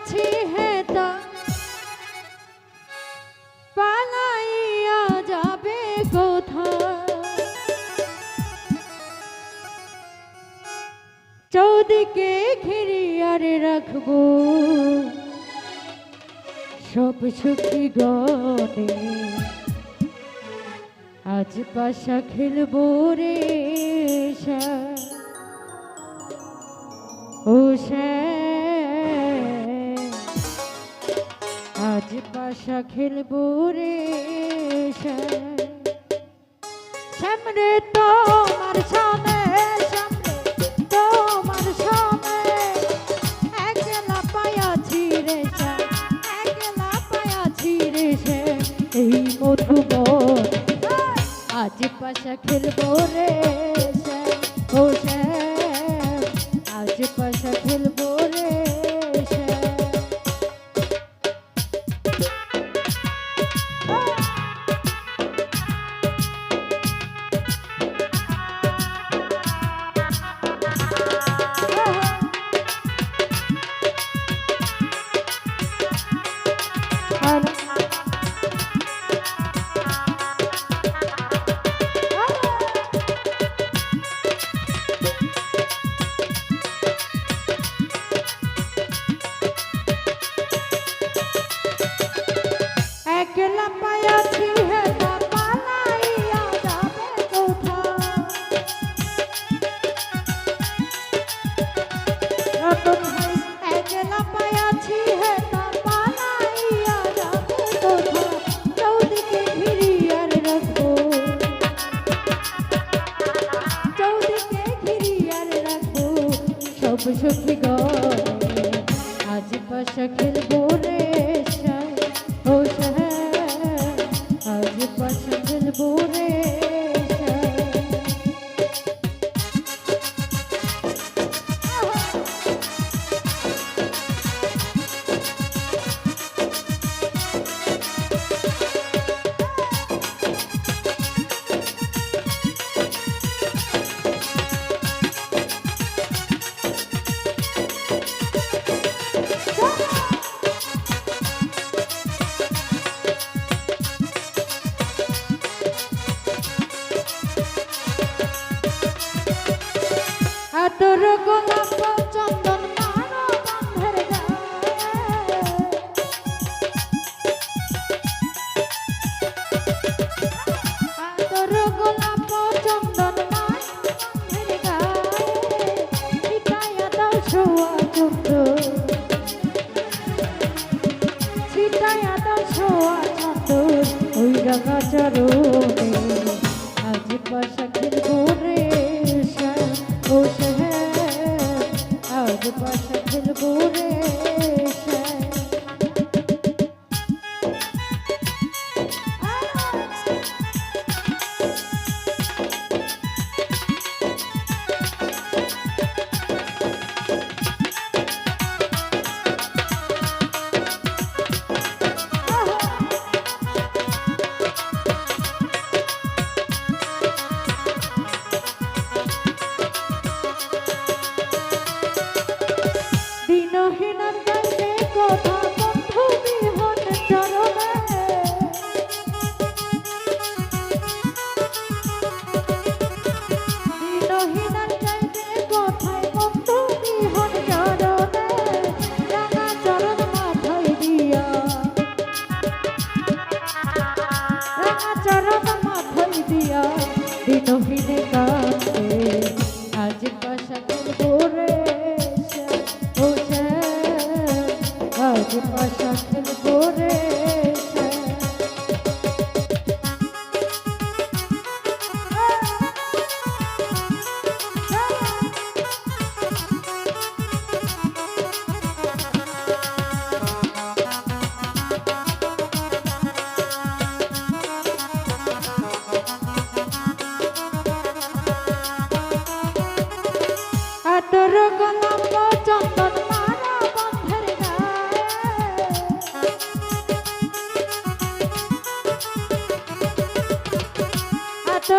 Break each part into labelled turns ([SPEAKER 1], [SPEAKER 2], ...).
[SPEAKER 1] পায়াছি হেতা পালাইয়া যাবে কোথায়? চৌদিকে ঘিরিয়ারে রাখব। সব সুখী গনে আজ পাশা খেলব রে ও শ্যাম, আজ পাশা খেলব রে সামনে, শ্যাম রে, তোমার সামনে। এই মধুবন, আজ পাশা খেলব রে একলা পায়াছি আজ পাশা আতর গোলাপ চন্দন মারো গায়ে। আতর গোলাপ চন্দন মারো বাঁধের গায়ে। ছিটাইয়া দাও ছোঁয়া চন্দ্র। চরণে। আজ পাশা খেলব ও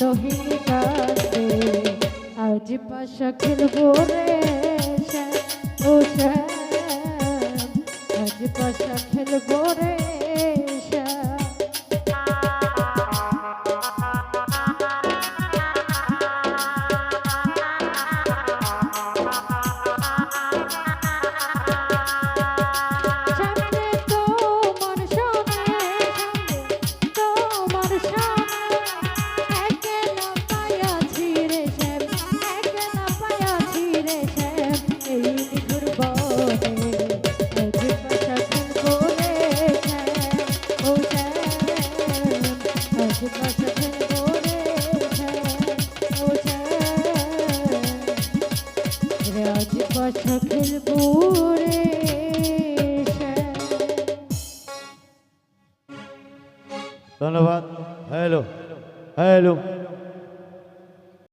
[SPEAKER 1] রোহিণী কাছে আজ পাশা খেলব রে ও আজ পাশা খেলব রে
[SPEAKER 2] hello